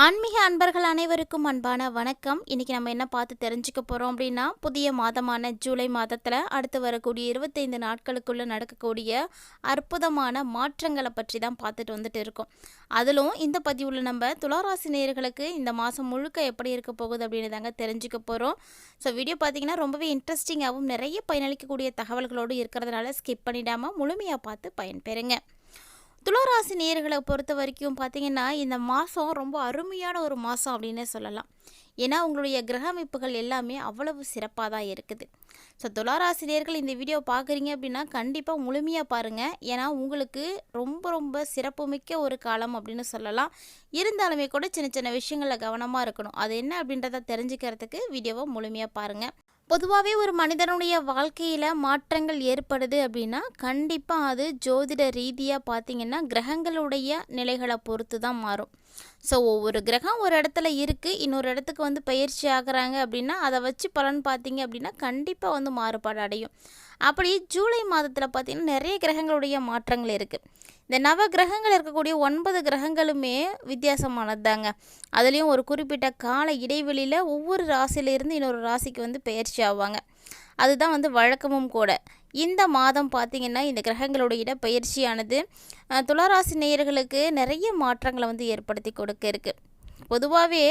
ஆன்மீக அன்பர்கள் அனைவருக்கும் அன்பான வணக்கம். இன்றைக்கி நம்ம என்ன பார்த்து தெரிஞ்சுக்க போகிறோம் அப்படின்னா புதிய மாதமான ஜூலை மாதத்தில் அடுத்து வரக்கூடிய இருபத்தைந்து நாட்களுக்குள்ளே நடக்கக்கூடிய அற்புதமான மாற்றங்களை பற்றி தான் பார்த்துட்டு வந்துட்டு இருக்கோம். அதிலும் இந்த பதிவில் நம்ம துளாராசி நேயர்களுக்கு இந்த மாதம் முழுக்க எப்படி இருக்க போகுது அப்படின்னு தாங்க தெரிஞ்சுக்க போகிறோம் ஸோ வீடியோ பார்த்தீங்கன்னா ரொம்பவே இன்ட்ரெஸ்டிங்காகவும் நிறைய பயனளிக்கக்கூடிய தகவல்களோடு இருக்கிறதுனால ஸ்கிப் பண்ணிடாமல் முழுமையாக பார்த்து பயன்பெறுங்க. துளராசி நேர்களை பொறுத்த வரைக்கும் பார்த்தீங்கன்னா இந்த மாதம் ரொம்ப அருமையான ஒரு மாதம் அப்படின்னே சொல்லலாம். ஏன்னா உங்களுடைய கிரக அமைப்புகள் எல்லாமே அவ்வளவு சிறப்பாக தான் இருக்குது. ஸோ துளாராசி நேர்கள் இந்த வீடியோ பார்க்குறீங்க அப்படின்னா கண்டிப்பாக முழுமையாக பாருங்கள் ஏன்னா உங்களுக்கு ரொம்ப ரொம்ப சிறப்புமிக்க ஒரு காலம் அப்படின்னு சொல்லலாம். இருந்தாலுமே கூட சின்ன சின்ன விஷயங்களில் கவனமாக இருக்கணும். அது என்ன அப்படின்றத தெரிஞ்சுக்கிறதுக்கு வீடியோவை முழுமையாக பாருங்கள் பொதுவாகவே ஒரு மனிதனுடைய வாழ்க்கையில் மாற்றங்கள் ஏற்படுது அப்படின்னா கண்டிப்பாக அது ஜோதிட ரீதியாக பார்த்திங்கன்னா கிரகங்களுடைய நிலைகளை பொறுத்து தான் மாறும். ஸோ ஒவ்வொரு கிரகம் ஒரு இடத்துல இருக்குது இன்னொரு இடத்துக்கு வந்து பயிற்சி ஆகிறாங்க அப்படின்னா அதை வச்சு பலன் பார்த்தீங்க அப்படின்னா கண்டிப்பாக வந்து மாறுபாடு அடையும். அப்படி ஜூலை மாதத்தில் பார்த்திங்கன்னா நிறைய கிரகங்களுடைய மாற்றங்கள் இருக்குது இந்த நவ கிரகங்கள் இருக்கக்கூடிய ஒன்பது கிரகங்களுமே வித்தியாசமானது தாங்க அதுலேயும் ஒரு குறிப்பிட்ட கால இடைவெளியில் ஒவ்வொரு ராசியிலேருந்து இன்னொரு ராசிக்கு வந்து பயிற்சி ஆவாங்க. அதுதான் வந்து வழக்கமும் கூட. இந்த மாதம் பார்த்திங்கன்னா இந்த கிரகங்களுடைய இடப்பெயர்ச்சியானது துளாராசி நேயர்களுக்கு நிறைய மாற்றங்களை வந்து ஏற்படுத்தி கொடுக்க இருக்குது பொதுவாகவே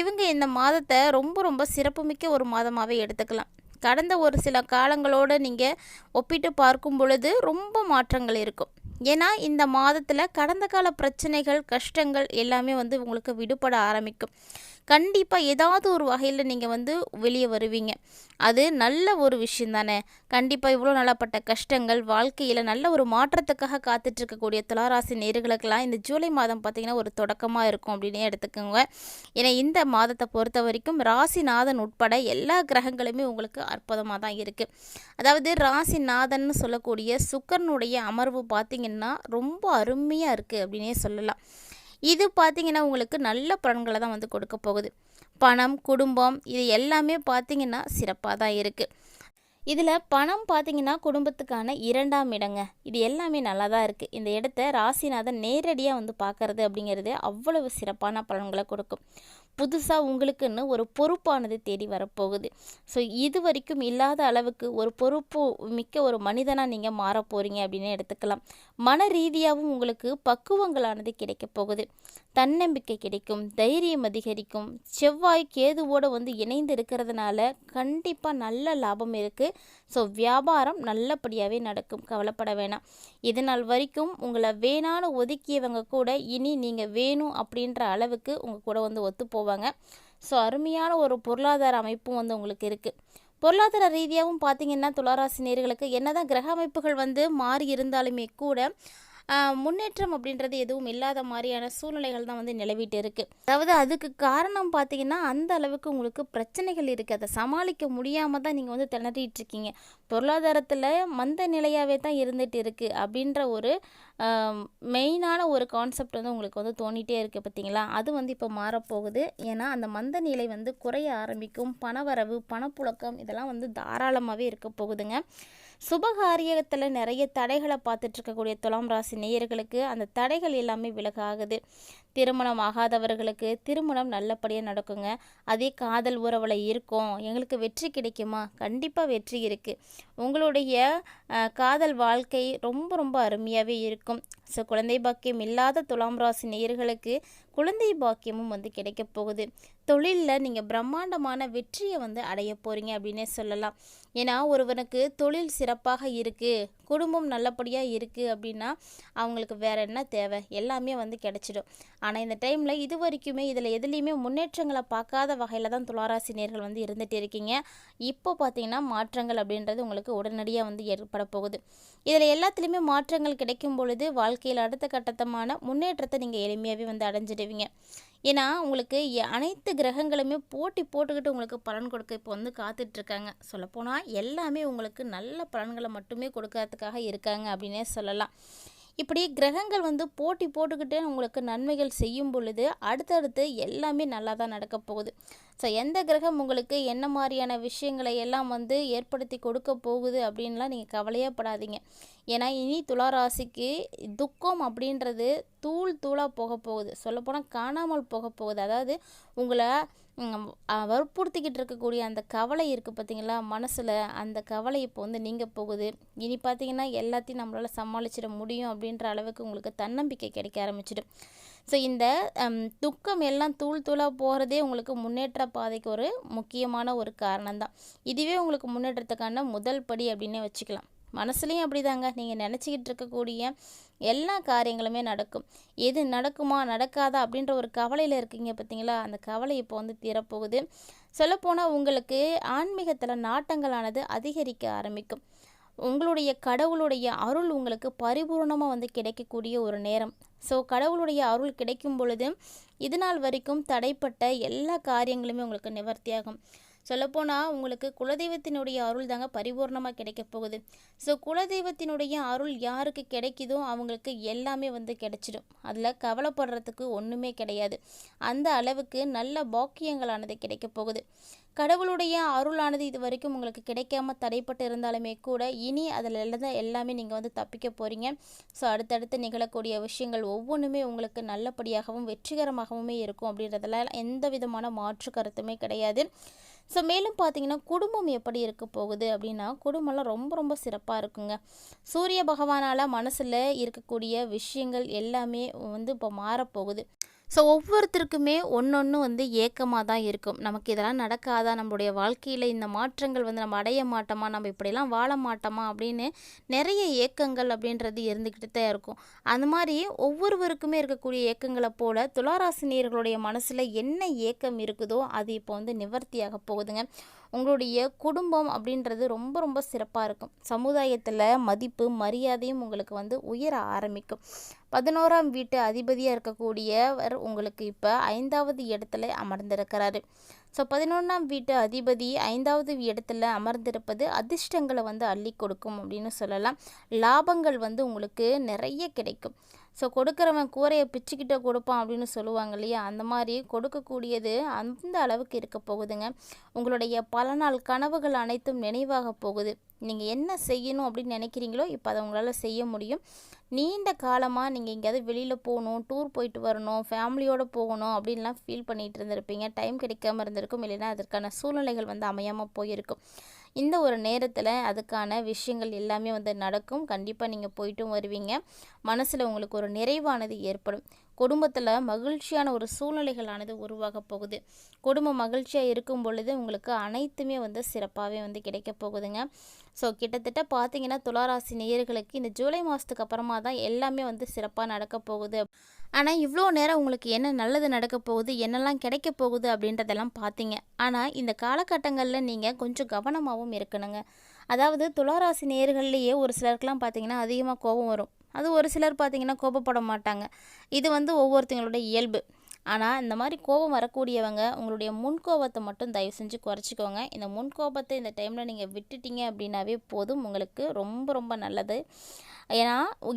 இவங்க இந்த மாதத்தை ரொம்ப ரொம்ப சிறப்புமிக்க ஒரு மாதமாகவே எடுத்துக்கலாம். கடந்த ஒரு சில காலங்களோடு நீங்கள் ஒப்பிட்டு பார்க்கும் பொழுது ரொம்ப மாற்றங்கள் இருக்கும். ஏன்னா இந்த மாதத்தில் கடந்த கால பிரச்சனைகள் கஷ்டங்கள் எல்லாமே வந்து உங்களுக்கு விடுபட ஆரம்பிக்கும். கண்டிப்பாக ஏதாவது ஒரு வகையில் நீங்கள் வந்து வெளியே வருவீங்க. அது நல்ல ஒரு விஷயம் தானே. கண்டிப்பாக இவ்வளோ நல்லப்பட்ட கஷ்டங்கள் வாழ்க்கையில் நல்ல ஒரு மாற்றத்துக்காக காத்துட்ருக்கக்கூடிய துளாராசி நேர்களுக்கெல்லாம் இந்த ஜூலை மாதம் பார்த்திங்கன்னா ஒரு தொடக்கமாக இருக்கும் அப்படின்னே எடுத்துக்கோங்க. ஏன்னா இந்த மாதத்தை பொறுத்த வரைக்கும் ராசிநாதன் உட்பட எல்லா கிரகங்களுமே உங்களுக்கு அற்புதமாக தான் இருக்குது அதாவது ராசிநாதன் சொல்லக்கூடிய சுக்கரனுடைய அமர்வு பார்த்திங்கன்னா ரொம்ப அருமையாக இருக்குது அப்படின்னே சொல்லலாம். இது பார்த்திங்கன்னா உங்களுக்கு நல்ல பலன்களை தான் வந்து கொடுக்க போகுது. பணம் குடும்பம் இது எல்லாமே பார்த்திங்கன்னா சிறப்பாக தான் இருக்குது இதில் பணம் பார்த்திங்கன்னா குடும்பத்துக்கான இரண்டாம் இடங்க. இது எல்லாமே நல்லா தான் இருக்குது இந்த இடத்த ராசிநாதன் நேரடியாக வந்து பார்க்குறது அப்படிங்கிறது அவ்வளவு சிறப்பான பலன்களை கொடுக்கும். புதுசாக உங்களுக்குன்னு ஒரு பொறுப்பானது தேடி வரப்போகுது. ஸோ இது வரைக்கும் இல்லாத அளவுக்கு ஒரு பொறுப்பு மிக்க ஒரு மனிதனாக நீங்கள் மாற போகிறீங்க அப்படின்னு எடுத்துக்கலாம். மன ரீதியாகவும் உங்களுக்கு பக்குவங்களானது கிடைக்க போகுது. தன்னம்பிக்கை கிடைக்கும் தைரியம் அதிகரிக்கும். செவ்வாய் கேதுவோடு வந்து இணைந்து இருக்கிறதுனால கண்டிப்பாக நல்ல லாபம் இருக்குது ஸோ வியாபாரம் நல்லபடியாகவே நடக்கும். கவலைப்பட வேணாம். இதனால் வரைக்கும் உங்களை வேணான்னு ஒதுக்கியவங்க கூட இனி நீங்கள் வேணும் அப்படின்ற அளவுக்கு உங்கள் கூட வந்து ஒத்து போவாங்க ஸோ அருமையான ஒரு பொருளாதார அமைப்பும் வந்து உங்களுக்கு இருக்குது பொருளாதார ரீதியாகவும் பார்த்தீங்கன்னா துளாராசி நேர்களுக்கு என்னதான் கிரக அமைப்புகள் வந்து மாறி இருந்தாலுமே கூட முன்னேற்றம் அப்படின்றது எதுவும் இல்லாத மாதிரியான சூழ்நிலைகள் தான் வந்து நிலவிட்டு இருக்குது அதாவது அதுக்கு காரணம் பார்த்தீங்கன்னா அந்த அளவுக்கு உங்களுக்கு பிரச்சனைகள் இருக்குது அதை சமாளிக்க முடியாமல் தான் நீங்கள் வந்து திணறிட்டு இருக்கீங்க. பொருளாதாரத்தில் மந்த நிலையாகவே தான் இருந்துகிட்டு இருக்குது அப்படின்ற ஒரு மெயினான ஒரு கான்செப்ட் வந்து உங்களுக்கு வந்து தோணிகிட்டே இருக்குது பார்த்தீங்களா? அது வந்து இப்போ மாறப்போகுது. ஏன்னா அந்த மந்த நிலை வந்து குறைய ஆரம்பிக்கும். பணவரவு பணப்புழக்கம் இதெல்லாம் வந்து தாராளமாகவே இருக்க போகுதுங்க. சுபகாரியத்தில் நிறைய தடைகளை பார்த்துட்ருக்கக்கூடிய துலாம் ராசி நேயர்களுக்கு அந்த தடைகள் எல்லாமே விலகாகுது. திருமணம் ஆகாதவர்களுக்கு திருமணம் நல்லபடியாக நடக்குங்க. அதே காதல் உறவில் இருக்கும். எங்களுக்கு வெற்றி கிடைக்குமா? கண்டிப்பாக வெற்றி இருக்குது உங்களுடைய காதல் வாழ்க்கை ரொம்ப ரொம்ப அருமையாகவே இருக்கும். ஸோ குழந்தை பாக்கியம் இல்லாத துலாம் ராசி நேயர்களுக்கு குழந்தை பாக்கியமும் வந்து கிடைக்க போகுது. தொழிலில் நீங்கள் பிரம்மாண்டமான வெற்றியை வந்து அடைய போகிறீங்க அப்படின்னே சொல்லலாம். ஏன்னா ஒருவனுக்கு தொழில் சிறப்பாக இருக்குது குடும்பம் நல்லபடியாக இருக்குது அப்படின்னா அவங்களுக்கு வேறு என்ன தேவை? எல்லாமே வந்து கிடச்சிடும். ஆனால் இந்த டைமில் இது வரைக்குமே இதில் எதுலேயுமே முன்னேற்றங்களை பார்க்காத வகையில் தான் துளாராசி நேர்கள் வந்து இருந்துகிட்டு இருக்கீங்க. இப்போ பார்த்தீங்கன்னா மாற்றங்கள் அப்படின்றது உங்களுக்கு உடனடியாக வந்து ஏற்பட போகுது. இதில் எல்லாத்துலேயுமே மாற்றங்கள் கிடைக்கும் பொழுது வாழ்க்கையில் அடுத்த கட்டத்தமான முன்னேற்றத்தை நீங்கள் எளிமையாகவே வந்து அடைஞ்சிடுவீங்க. ஏன்னா உங்களுக்கு அனைத்து கிரகங்களுமே போட்டி போட்டுக்கிட்டு உங்களுக்கு பலன் கொடுக்க இப்போ வந்து காத்துட்ருக்காங்க. சொல்லப்போனால் எல்லாமே உங்களுக்கு நல்ல பலன்களை மட்டுமே கொடுக்கறதுக்காக இருக்காங்க அப்படின்னே சொல்லலாம். இப்படி கிரகங்கள் வந்து போட்டி போட்டுக்கிட்டு உங்களுக்கு நன்மைகள் செய்யும் பொழுது அடுத்தடுத்து எல்லாமே நல்லா தான் நடக்க போகுது. ஸோ எந்த கிரகம் உங்களுக்கு என்ன மாதிரியான விஷயங்களை எல்லாம் வந்து ஏற்படுத்தி கொடுக்க போகுது அப்படின்லாம் நீங்கள் கவலையே படாதீங்க. ஏன்னா இனி துளாராசிக்கு துக்கம் அப்படின்றது தூள் தூளாக போக போகுது. சொல்லப்போனால் காணாமல் போக போகுது. அதாவது உங்களை வற்புறுத்திக்கிட்டு இருக்கக்கூடிய அந்த கவலை இருக்குது பார்த்தீங்களா மனசில் அந்த கவலை இப்போ வந்து நீங்க போகுது. இனி பார்த்தீங்கன்னா எல்லாத்தையும் நம்மளால் சமாளிச்சிட முடியும் அப்படின்ற அளவுக்கு உங்களுக்கு தன்னம்பிக்கை கிடைக்க ஆரம்பிச்சிடும். ஸோ இந்த துக்கம் எல்லாம் தூள் தூளாக போகிறதே உங்களுக்கு முன்னேற்ற பாதைக்கு ஒரு முக்கியமான ஒரு காரணம் தான் இதுவே உங்களுக்கு முன்னேற்றத்துக்கான முதல் படி அப்படின்னே வச்சுக்கலாம். மனசுலேயும் அப்படிதாங்க. நீங்கள் நினச்சிக்கிட்டு இருக்கக்கூடிய எல்லா காரியங்களுமே நடக்கும். எது நடக்குமா நடக்காதா அப்படின்ற ஒரு கவலையில் இருக்கீங்க பார்த்தீங்களா? அந்த கவலை இப்போ வந்து தீரப்போகுது. சொல்லப்போனால் உங்களுக்கு ஆன்மீகத்தில் நாட்டங்களானது அதிகரிக்க ஆரம்பிக்கும். உங்களுடைய கடவுளுடைய அருள் உங்களுக்கு பரிபூர்ணமாக வந்து கிடைக்கக்கூடிய ஒரு நேரம். ஸோ கடவுளுடைய அருள் கிடைக்கும் பொழுது இது நாள் வரைக்கும் தடைப்பட்ட எல்லா காரியங்களுமே உங்களுக்கு நிவர்த்தியாகும். சொல்லப்போனால் உங்களுக்கு குலதெய்வத்தினுடைய அருள் தாங்க பரிபூர்ணமாக கிடைக்க போகுது. ஸோ குலதெய்வத்தினுடைய அருள் யாருக்கு கிடைக்குதோ அவங்களுக்கு எல்லாமே வந்து கிடைச்சிடும். அதில் கவலைப்படுறதுக்கு ஒன்றுமே கிடையாது. அந்த அளவுக்கு நல்ல பாக்கியங்களானது கிடைக்க போகுது. கடவுளுடைய அருளானது இது வரைக்கும் உங்களுக்கு கிடைக்காம தடைப்பட்டு இருந்தாலுமே கூட இனி அதில் தான் எல்லாமே நீங்கள் வந்து தப்பிக்க போகிறீங்க ஸோ அடுத்தடுத்து நிகழக்கூடிய விஷயங்கள் ஒவ்வொன்றுமே உங்களுக்கு நல்லபடியாகவும் வெற்றிகரமாகவுமே இருக்கும் அப்படின்றதுல எந்த விதமான மாற்று கருத்துமே கிடையாது. ஸோ மேலும் பார்த்தீங்கன்னா குடும்பம் எப்படி இருக்க போகுது அப்படின்னா குடும்பம்லாம் ரொம்ப ரொம்ப சிறப்பாக இருக்குங்க. சூரிய பகவானால் மனசில் இருக்கக்கூடிய விஷயங்கள் எல்லாமே வந்து இப்போ மாறப்போகுது. ஸோ ஒவ்வொருத்தருக்குமே ஒன்றொன்று வந்து ஏக்கமாக தான் இருக்கும். நமக்கு இதெல்லாம் நடக்காதா? நம்மளுடைய வாழ்க்கையில் இந்த மாற்றங்கள் வந்து நம்ம அடைய மாட்டோமா? நம்ம இப்படிலாம் வாழ மாட்டோமா? அப்படின்னு நிறைய ஏக்கங்கள் அப்படின்றது இருந்துக்கிட்டு தான் இருக்கும். அந்த மாதிரி ஒவ்வொருவருக்குமே இருக்கக்கூடிய ஏக்கங்களை போல துளாராசினியர்களுடைய மனசில் என்ன ஏக்கம் இருக்குதோ அது இப்போ வந்து நிவர்த்தியாக போகுதுங்க. உங்களுடைய குடும்பம் அப்படின்றது ரொம்ப ரொம்ப சிறப்பாக இருக்கும். சமுதாயத்தில் மதிப்பு மரியாதையும் உங்களுக்கு வந்து உயர ஆரம்பிக்கும். பதினோராம் வீட்டு அதிபதியாக இருக்கக்கூடியவர் உங்களுக்கு இப்போ ஐந்தாவது இடத்துல அமர்ந்திருக்கிறாரு. ஸோ பதினொன்றாம் வீட்டு அதிபதி ஐந்தாவது இடத்துல அமர்ந்திருப்பது அதிர்ஷ்டங்களை வந்து அள்ளி கொடுக்கும் அப்படின்னு சொல்லலாம். லாபங்கள் வந்து உங்களுக்கு நிறைய கிடைக்கும். ஸோ கொடுக்குறவன் கூரையை பிச்சுக்கிட்ட கொடுப்பான் அப்படின்னு சொல்லுவாங்க இல்லையா? அந்த மாதிரி கொடுக்கக்கூடியது அந்த அளவுக்கு இருக்க போகுதுங்க. உங்களுடைய பல நாள் கனவுகள் அனைத்தும் நினைவாக போகுது. நீங்கள் என்ன செய்யணும் அப்படின்னு நினைக்கிறீங்களோ இப்போ அதை உங்களால் செய்ய முடியும். நீண்ட காலமாக நீங்கள் எங்கேயாவது வெளியில் போகணும் டூர் போயிட்டு வரணும் ஃபேமிலியோடு போகணும் அப்படின்லாம் ஃபீல் பண்ணிகிட்டு இருந்திருப்பீங்க. டைம் கிடைக்காம இருந்திருக்கும். இல்லைன்னா அதற்கான சூழ்நிலைகள் வந்து அமையாமல் போயிருக்கும். இந்த ஒரு நேரத்தில் அதுக்கான விஷயங்கள் எல்லாமே வந்து நடக்கும். கண்டிப்பாக நீங்கள் போயிட்டும் வருவீங்க. மனசில் உங்களுக்கு ஒரு நிறைவானது ஏற்படும். குடும்பத்தில் மகிழ்ச்சியான ஒரு சூழ்நிலைகளானது உருவாக போகுது. குடும்பம் மகிழ்ச்சியாக இருக்கும் பொழுது உங்களுக்கு அனைத்துமே வந்து சிறப்பாகவே வந்து கிடைக்க போகுதுங்க. ஸோ கிட்டத்தட்ட பார்த்தீங்கன்னா துளாராசி நேயர்களுக்கு இந்த ஜூலை மாதத்துக்கு அப்புறமா தான் எல்லாமே வந்து சிறப்பாக நடக்க போகுது. ஆனால் இவ்வளோ நேரம் உங்களுக்கு என்ன நல்லது நடக்க போகுது என்னெல்லாம் கிடைக்க போகுது அப்படின்றதெல்லாம் பார்த்தீங்க ஆனால் இந்த காலகட்டங்களில் நீங்கள் கொஞ்சம் கவனமாகவும் இருக்கணுங்க. அதாவது துளாராசி நேர்கள்லேயே ஒரு சிலருக்குலாம் பார்த்தீங்கன்னா அதிகமாக கோபம் வரும். அது ஒரு சிலர் பார்த்திங்கன்னா கோபப்பட மாட்டாங்க. இது வந்து ஒவ்வொருத்தங்களோட இயல்பு. ஆனால் இந்த மாதிரி கோபம் வரக்கூடியவங்க உங்களுடைய முன்கோபத்தை மட்டும் தயவு செஞ்சு குறைச்சிக்கோங்க. இந்த முன்கோபத்தை இந்த டைமில் நீங்கள் விட்டுட்டீங்க அப்படின்னாவே போதும். உங்களுக்கு ரொம்ப ரொம்ப நல்லது. ஏன்னா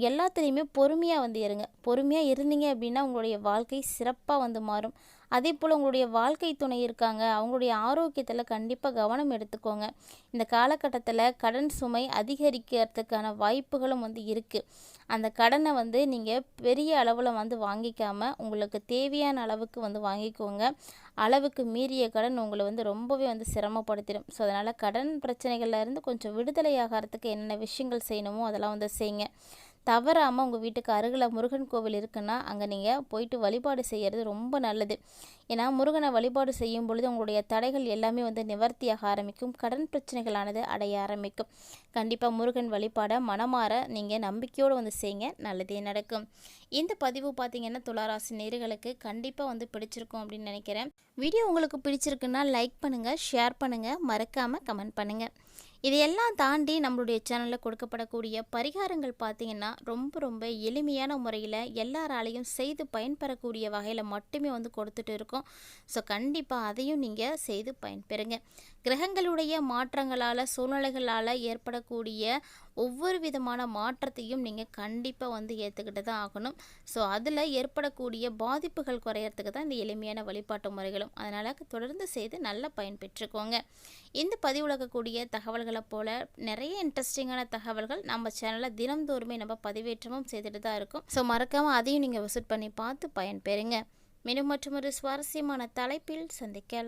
எல்லாத்துலேயுமே பொறுமையாக வந்து இருங்க. பொறுமையாக இருந்தீங்க அப்படின்னா உங்களுடைய வாழ்க்கை சிறப்பாக வந்து மாறும். அதே போல் உங்களுடைய வாழ்க்கை துணை இருக்காங்க. அவங்களுடைய ஆரோக்கியத்தில் கண்டிப்பாக கவனம் எடுத்துக்கோங்க. இந்த காலகட்டத்தில் கடன் சுமை அதிகரிக்கிறதுக்கான வாய்ப்புகளும் வந்து இருக்குது அந்த கடனை வந்து நீங்கள் பெரிய அளவில் வந்து வாங்கிக்காமல் உங்களுக்கு தேவையான அளவுக்கு வந்து வாங்கிக்கோங்க. அளவுக்கு மீறிய கடன் உங்களை வந்து ரொம்பவே வந்து சிரமப்படுத்திடும். ஸோ அதனால் கடன் பிரச்சனைகள்லேருந்து கொஞ்சம் விடுதலை ஆகிறதுக்கு என்னென்ன விஷயங்கள் செய்யணுமோ அதெல்லாம் வந்து செய்யுங்க தவறாமல் உங்கள் வீட்டுக்கு அருகில் முருகன் கோவில் இருக்குன்னா அங்கே நீங்கள் போயிட்டு வழிபாடு செய்கிறது ரொம்ப நல்லது. ஏன்னா முருகனை வழிபாடு செய்யும் பொழுது உங்களுடைய தடைகள் எல்லாமே வந்து நிவர்த்தியாக ஆரம்பிக்கும். கடன் பிரச்சனைகளானது அடைய ஆரம்பிக்கும். கண்டிப்பாக முருகன் வழிபாடை மனமாற நீங்கள் நம்பிக்கையோடு வந்து செய்யுங்க நல்லதே நடக்கும். இந்த பதிவு பார்த்தீங்கன்னா துளாராசி நேர்களுக்கு கண்டிப்பாக வந்து பிடிச்சிருக்கும் அப்படின்னு நினைக்கிறேன். வீடியோ உங்களுக்கு பிடிச்சிருக்குன்னா லைக் பண்ணுங்கள் ஷேர் பண்ணுங்கள் மறக்காமல் கமெண்ட் பண்ணுங்கள் இதையெல்லாம் தாண்டி நம்மளுடைய சேனலில் கொடுக்கப்படக்கூடிய பரிகாரங்கள் பார்த்தீங்கன்னா ரொம்ப ரொம்ப எளிமையான முறையில் எல்லாராலையும் செய்து பயன்பெறக்கூடிய வகையில் மட்டுமே வந்து கொடுத்துட்டு இருக்கோம். ஸோ கண்டிப்பாக அதையும் நீங்கள் செய்து பயன்பெறுங்க. கிரகங்களுடைய மாற்றங்களால் சூழ்நிலைகளால் ஏற்படக்கூடிய ஒவ்வொரு விதமான மாற்றத்தையும் நீங்கள் கண்டிப்பாக வந்து ஏற்றுக்கிட்டு தான் ஆகணும். ஸோ அதில் ஏற்படக்கூடிய பாதிப்புகள் குறையறதுக்கு தான் இந்த எளிமையான வழிபாட்டு முறைகளும். அதனால் தொடர்ந்து செய்து நல்லா பயன்பெற்றுக்கோங்க இந்த பதிவுலகக்கூடிய தகவல்கள் போல் நிறைய இன்ட்ரெஸ்டிங்கான தகவல்கள் நம்ம சேனலில் தினந்தோறுமே நம்ம பதிவேற்றமும் செய்துட்டு தான் இருக்கும். ஸோ மறக்காமல் அதையும் நீங்கள் விசிட் பண்ணி பார்த்து பயன்பெறுங்க. மற்றும் மற்றொரு சுவாரஸ்யமான தலைப்பில் சந்திக்கலாம்.